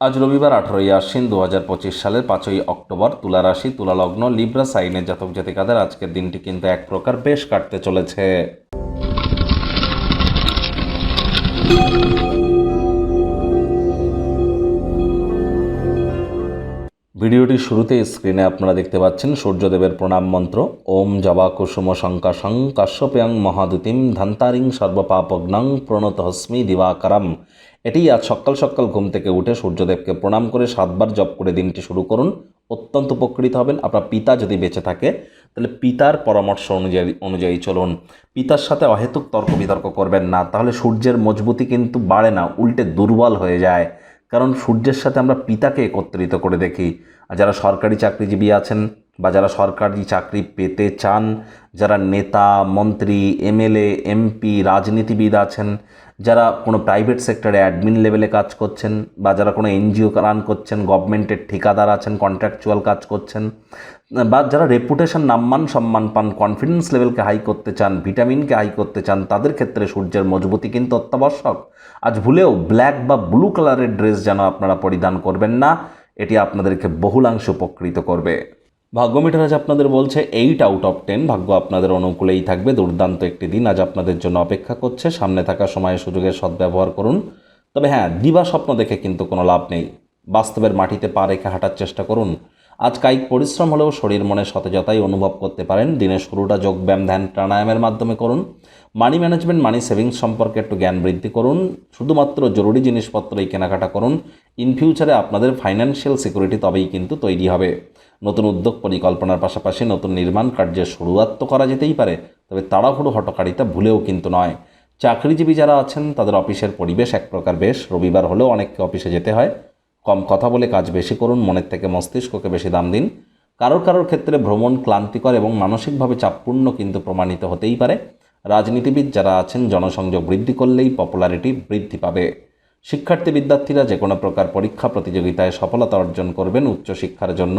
আজ রবিবার আঠারোই আশ্বিন দু হাজার পঁচিশ সালের পাঁচই অক্টোবর তুলা রাশি তুলালগ্ন, লিব্রা, সাইনের জাতক জাতিকাদের আজকের দিনটি কিন্তু এক প্রকার বেশ কাটতে চলেছে। ভিডিওটির শুরুতে স্ক্রিনে আপনারা দেখতে পাচ্ছেন সূর্যদেবের প্রণাম মন্ত্র। ওম জবা কুসুম শঙ্কাশং কাশ্যপ্যাং মহাদুতিম ধন্তারিং সর্বপাপগ্নং প্রণত হস্মি দিবাকরম। এটি আজ সকাল সকাল ঘুম থেকে উঠে সূর্যদেবকে প্রণাম করে সাতবার জপ করে দিনটি শুরু করুন। অত্যন্ত উপকৃত হবেন। আপনার পিতা যদি বেঁচে থাকে, তাহলে পিতার পরামর্শ অনুযায়ী অনুযায়ী চলুন। পিতার সাথে অহেতুক তর্ক বিতর্ক করবেন না। তাহলে সূর্যের মজবুতি কিন্তু বাড়ে না, উল্টে দুর্বল হয়ে যায়। কারণ সূর্যের সাথে আমরা পিতাকে একত্রিত করে দেখি। আর যারা সরকারি চাকরিজীবী আছেন বা যারা সরকারি চাকরি পেতে চান, যারা নেতা, মন্ত্রী, এমএলএ, এমপি, রাজনীতিবিদ আছেন, যারা কোনো প্রাইভেট সেক্টরে অ্যাডমিন লেভেলে কাজ করছেন বা যারা কোনো এনজিও রান করছেন গভর্নমেন্টের ঠিকাদার আছেন কন্ট্রাকচুয়াল কাজ করছেন, বা যারা রেপুটেশন নাম্মান, সম্মান পান কনফিডেন্স লেভেলকে হাই করতে চান ভিটামিনকে হাই করতে চান, তাদের ক্ষেত্রে সূর্যের মজবুতি কিন্তু অত্যাবশ্যক। আজ ভুলেও ব্ল্যাক বা ব্লু কালারের ড্রেস যেন আপনারা পরিধান করবেন না, এটি আপনাদেরকে বহুলাংশে উপকৃত করবে। ভাগ্য মিটার আজ আপনাদের বলছে এইট আউট অফ টেন ভাগ্য আপনাদের অনুকূলেই থাকবে। দুর্দান্ত একটি দিন আজ আপনাদের জন্য অপেক্ষা করছে। সামনে থাকা সময়ে সুযোগের সদ্ব্যবহার করুন। তবে হ্যাঁ দিবা স্বপ্ন দেখে কিন্তু কোনো লাভ নেই। বাস্তবের মাটিতে পা রেখে হাঁটার চেষ্টা করুন। আজ কায়িক পরিশ্রম হলেও শরীর মনে সতেজতাই অনুভব করতে পারেন। দিনের শুরুটা যোগব্যায়াম ধ্যান প্রাণায়ামের মাধ্যমে করুন। মানি ম্যানেজমেন্ট মানি সেভিংস সম্পর্কে একটু জ্ঞান বৃদ্ধি করুন। শুধুমাত্র জরুরি জিনিসপত্রই কেনাকাটা করুন। ইন ফিউচারে আপনাদের ফাইন্যান্সিয়াল সিকিউরিটি তবেই কিন্তু তৈরি হবে। নতুন উদ্যোগ পরিকল্পনার পাশাপাশি নতুন নির্মাণ কার্যের শুরুয়াত তো করা যেতেই পারে, তবে তাড়াহুড়ো হটকারিতা ভুলেও কিন্তু নয়। চাকরিজীবী যারা আছেন, তাদের অফিসের পরিবেশ এক প্রকার বেশ। রবিবার হলেও অনেককে অফিসে যেতে হয়। কম কথা বলে কাজ বেশি করুন, মনের থেকে মস্তিষ্ককে বেশি দাম দিন। কারোর কারোর ক্ষেত্রে ভ্রমণ ক্লান্তিকর এবং মানসিকভাবে চাপপূর্ণ কিন্তু প্রমাণিত হতেই পারে। রাজনীতিবিদ যারা আছেন, জনসংযোগ বৃদ্ধি করলেই পপুলারিটি বৃদ্ধি পাবে। শিক্ষার্থী বিদ্যার্থীরা যে কোনো প্রকার পরীক্ষা প্রতিযোগিতায় সফলতা অর্জন করবেন উচ্চশিক্ষার জন্য।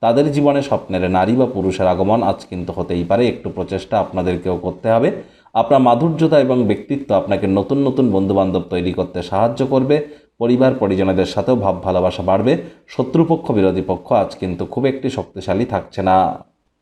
তাদের জীবনে স্বপ্নের নারী বা পুরুষের আগমন আজ কিন্তু হতেই পারে। একটু প্রচেষ্টা আপনাদেরকেও করতে হবে। আপনার মাধুর্যতা এবং ব্যক্তিত্ব আপনাকে নতুন নতুন বন্ধুবান্ধব তৈরি করতে সাহায্য করবে। পরিবার, পরিজনদের সাথেও ভাব ভালোবাসা বাড়বে। শত্রুপক্ষ, বিরোধী পক্ষ আজ কিন্তু খুব একটি শক্তিশালী থাকছে না।